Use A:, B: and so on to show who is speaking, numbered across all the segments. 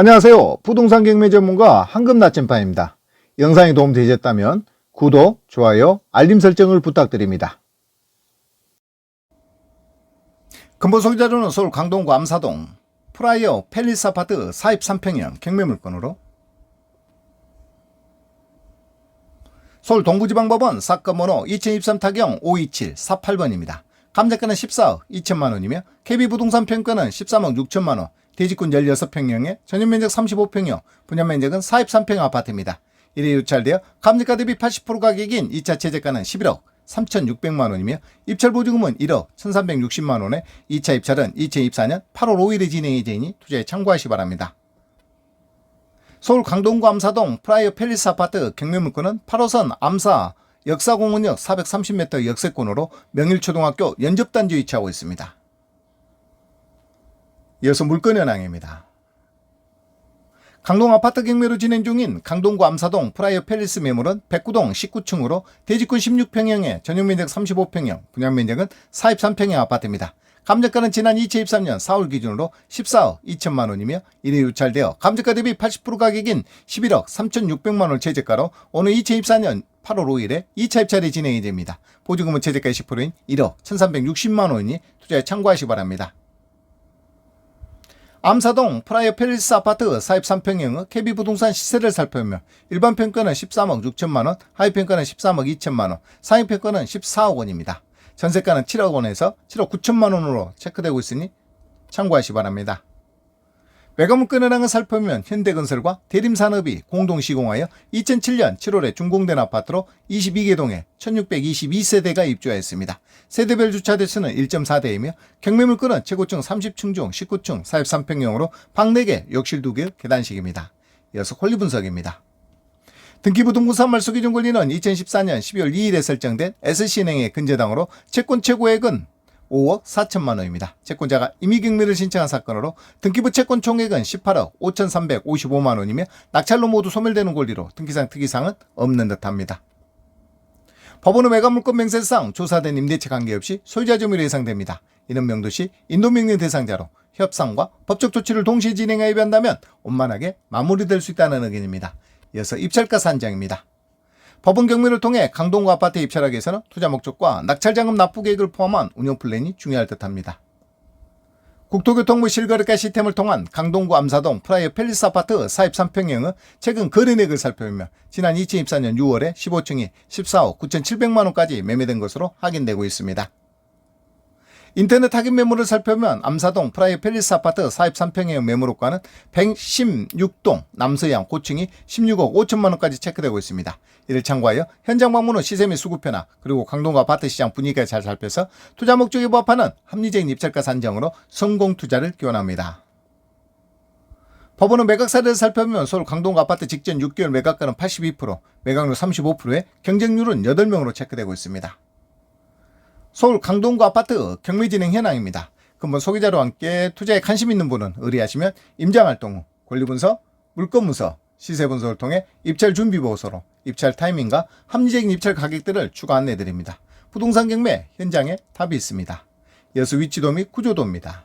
A: 안녕하세요. 부동산 경매 전문가 황금 나침반입니다. 영상이 도움되셨다면 구독, 좋아요, 알림 설정을 부탁드립니다. 근본 소유자료는 서울 강동구 암사동 프라이어 팰리스 아파트 43평형 경매 물건으로 서울 동부지방법원 사건 번호 2023 타경 527 48번입니다. 감정가는 14억 2천만 원이며 KB부동산 평가는 13억 6천만 원, 대지권 16평형에 전용 면적 35평형, 분양 면적은 43평 아파트입니다. 이래 유찰되어 감정가 대비 80% 가격인 2차 최저가는 11억 3,600만 원이며 입찰 보증금은 1억 1,360만 원에 2차 입찰은 2024년 8월 5일에 진행 예정이니 투자에 참고하시 바랍니다. 서울 강동구 암사동 프라이어 팰리스 아파트 경매물건은 8호선 암사 역사공원역 430m 역세권으로 명일초등학교 연접단지에 위치하고 있습니다. 이어서 물건 현황입니다. 강동 아파트 경매로 진행 중인 강동구 암사동 프라이어 팰리스 매물은 백구동 19층으로 대지권 16평형에 전용 면적 35평형, 분양 면적은 43평형 아파트입니다. 감정가는 지난 2023년 4월 기준으로 14억 2천만 원이며 이래 유찰되어 감정가 대비 80% 가격인 11억 3,600만 원 최저가로 오늘 2024년 8월 5일에 2차 입찰이 진행이 됩니다. 보증금은 최저가 10%인 1억 1,360만 원이니 투자에 참고하시 기 바랍니다. 암사동 프라이어 팰리스 아파트 43평형의 KB부동산 시세를 살펴보며 일반 평가는 13억 6천만 원, 하위 평가는 13억 2천만 원, 상위 평가는 14억 원입니다. 전세가는 7억 원에서 7억 9천만 원으로 체크되고 있으니 참고하시 기 바랍니다. 외관문건 현황을 살펴보면 현대건설과 대림산업이 공동 시공하여 2007년 7월에 준공된 아파트로 22개 동에 1622세대가 입주하였습니다. 세대별 주차 대수는 1.4대이며 경매물건은 최고층 30층 중 19층 43평형으로 방 4개, 욕실 2개, 계단식입니다. 이어서 권리 분석입니다. 등기부등본상 말소기준 권리는 2014년 12월 2일에 설정된 SC은행의 근저당으로 채권 최고액은 5억 4천만 원입니다. 채권자가 임의경매를 신청한 사건으로 등기부 채권 총액은 18억 5,355만 원이며 낙찰로 모두 소멸되는 권리로 등기상 특이사항은 없는 듯합니다. 법원은 외관물건 맹세상 조사된 임대차 관계없이 소유자 점유로 예상됩니다. 이는 명도시 인도명령 대상자로 협상과 법적 조치를 동시에 진행하여 한다면 원만하게 마무리될 수 있다는 의견입니다. 이어서 입찰가 산정입니다. 법원 경매를 통해 강동구 아파트에 입찰하기 위해서는 투자 목적과 낙찰자금 납부 계획을 포함한 운영 플랜이 중요할 듯합니다. 국토교통부 실거래가 시스템을 통한 강동구 암사동 프라이어 팰리스 아파트 43평형의 최근 거래액을 살펴보며 지난 2024년 6월에 15층이 14억 9,700만 원까지 매매된 것으로 확인되고 있습니다. 인터넷 확인 매물을 살펴보면 암사동 프라이어 팰리스 아파트 43평형 매물호가는 116동 남서양 고층이 16억 5천만 원까지 체크되고 있습니다. 이를 참고하여 현장 방문 후 시세 및 수급 변화 그리고 강동구 아파트 시장 분위기를 잘 살펴서 투자 목적에 부합하는 합리적인 입찰가 산정으로 성공 투자를 기원합니다. 법원은 매각 사례를 살펴보면 서울 강동구 아파트 직전 6개월 매각가는 82%, 매각률 35%에 경쟁률은 8명으로 체크되고 있습니다. 서울 강동구 아파트 경매 진행 현황입니다. 근본 소개자로 함께 투자에 관심 있는 분은 의뢰하시면 임장활동 후 권리분석, 물건문서, 시세분석을 통해 입찰 준비 보고서로 입찰 타이밍과 합리적인 입찰 가격들을 추가 안내해 드립니다. 부동산 경매 현장에 답이 있습니다. 이어서 위치도 및 구조도입니다.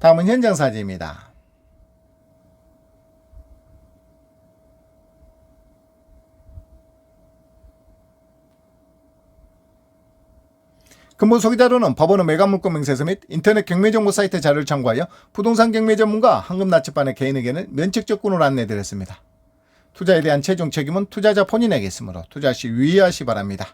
A: 다음은 현장 사진입니다. 근본 소개자료는 법원의 매각물건 명세서 및 인터넷 경매정보 사이트 자료를 참고하여 부동산 경매 전문가 황금나치반의 개인 의견을 면책적군으로 안내드렸습니다. 투자에 대한 최종 책임은 투자자 본인에게 있으므로 투자 시 유의하시 바랍니다.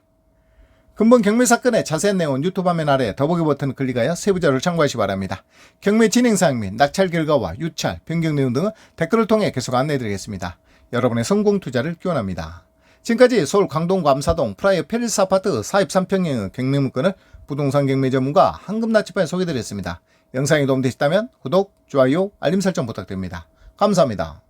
A: 근본 경매 사건의 자세한 내용은 유튜브 화면 아래 더보기 버튼을 클릭하여 세부 자료를 참고하시 기 바랍니다. 경매 진행 사항 및 낙찰 결과와 유찰, 변경 내용 등은 댓글을 통해 계속 안내드리겠습니다. 여러분의 성공 투자를 기원합니다. 지금까지 서울 강동구 암사동 프라이어 팰리스 아파트 43평형의 경매 물건을 부동산 경매 전문가 황금나치판에 소개드렸습니다. 영상이 도움되셨다면 구독, 좋아요, 알림 설정 부탁드립니다. 감사합니다.